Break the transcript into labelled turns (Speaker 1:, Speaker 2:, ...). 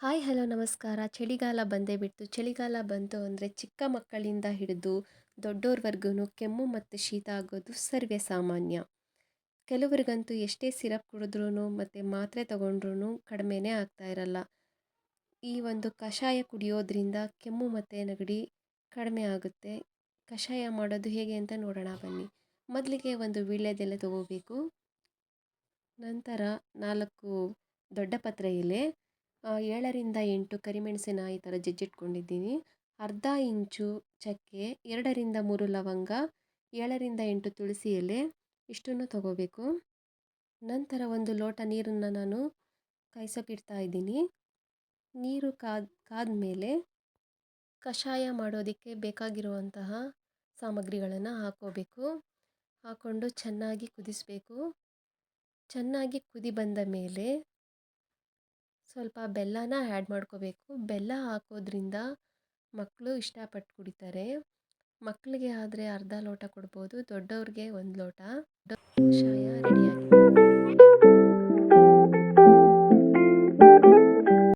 Speaker 1: Hi hello ನಮಸ್ಕಾರ. ಚಳಿಗಾಲ ಬಂದೇ ಬಿಟ್ಟು ಚಳಿಗಾಲ ಬಂತು ಅಂದರೆ ಚಿಕ್ಕ ಮಕ್ಕಳಿಂದ ಹಿಡಿದು ದೊಡ್ಡೋರ್ವರ್ಗೂ ಕೆಮ್ಮು ಮತ್ತು ಶೀತ ಆಗೋದು ಸರ್ವೇ ಸಾಮಾನ್ಯ. ಕೆಲವರಿಗಂತೂ ಎಷ್ಟೇ ಸಿರಪ್ ಕುಡಿದ್ರೂ ಮತ್ತು ಮಾತ್ರೆ ತಗೊಂಡ್ರೂ ಕಡಿಮೆನೇ ಆಗ್ತಾ ಇರಲ್ಲ. ಈ ಒಂದು ಕಷಾಯ ಕುಡಿಯೋದ್ರಿಂದ ಕೆಮ್ಮು ಮತ್ತು ನೆಗಡಿ ಕಡಿಮೆ ಆಗುತ್ತೆ. ಕಷಾಯ ಮಾಡೋದು ಹೇಗೆ ಅಂತ ನೋಡೋಣ ಬನ್ನಿ. ಮೊದಲಿಗೆ ಒಂದು ವೀಳ್ಯದೆಲೆ ತಗೋಬೇಕು. ನಂತರ ನಾಲ್ಕು ದೊಡ್ಡ ಪತ್ರೆ ಎಲೆ ಏಳರಿಂದ ಎಂಟು ಕರಿಮೆಣಸಿನ ಈ ಥರ ಜಜ್ಜಿಟ್ಕೊಂಡಿದ್ದೀನಿ. ಅರ್ಧ ಇಂಚು ಚಕ್ಕೆ, ಎರಡರಿಂದ ಮೂರು ಲವಂಗ, ಏಳರಿಂದ ಎಂಟು ತುಳಸಿ ಎಲೆ ಇಷ್ಟನ್ನು ತಗೋಬೇಕು. ನಂತರ ಒಂದು ಲೋಟ ನೀರನ್ನು ನಾನು ಕಾಯ್ಸೋಕ್ಕಿಡ್ತಾ ಇದ್ದೀನಿ. ನೀರು ಕಾದ ಮೇಲೆ ಕಷಾಯ ಮಾಡೋದಕ್ಕೆ ಬೇಕಾಗಿರುವಂತಹ ಸಾಮಗ್ರಿಗಳನ್ನು ಹಾಕೋಬೇಕು. ಹಾಕ್ಕೊಂಡು ಚೆನ್ನಾಗಿ ಕುದಿಸಬೇಕು. ಚೆನ್ನಾಗಿ ಕುದಿ ಬಂದ ಮೇಲೆ ಸ್ವಲ್ಪ ಬೆಲ್ಲನ ಆ್ಯಡ್ ಮಾಡ್ಕೋಬೇಕು. ಬೆಲ್ಲ ಹಾಕೋದ್ರಿಂದ ಮಕ್ಕಳು ಇಷ್ಟಪಟ್ಟು ಕುಡಿತಾರೆ. ಮಕ್ಕಳಿಗೆ ಆದರೆ ಅರ್ಧ ಲೋಟ ಕೊಡ್ಬೋದು, ದೊಡ್ಡವ್ರಿಗೆ ಒಂದು ಲೋಟ. ಕಷಾಯ ರೆಡಿಯಾಗಿದೆ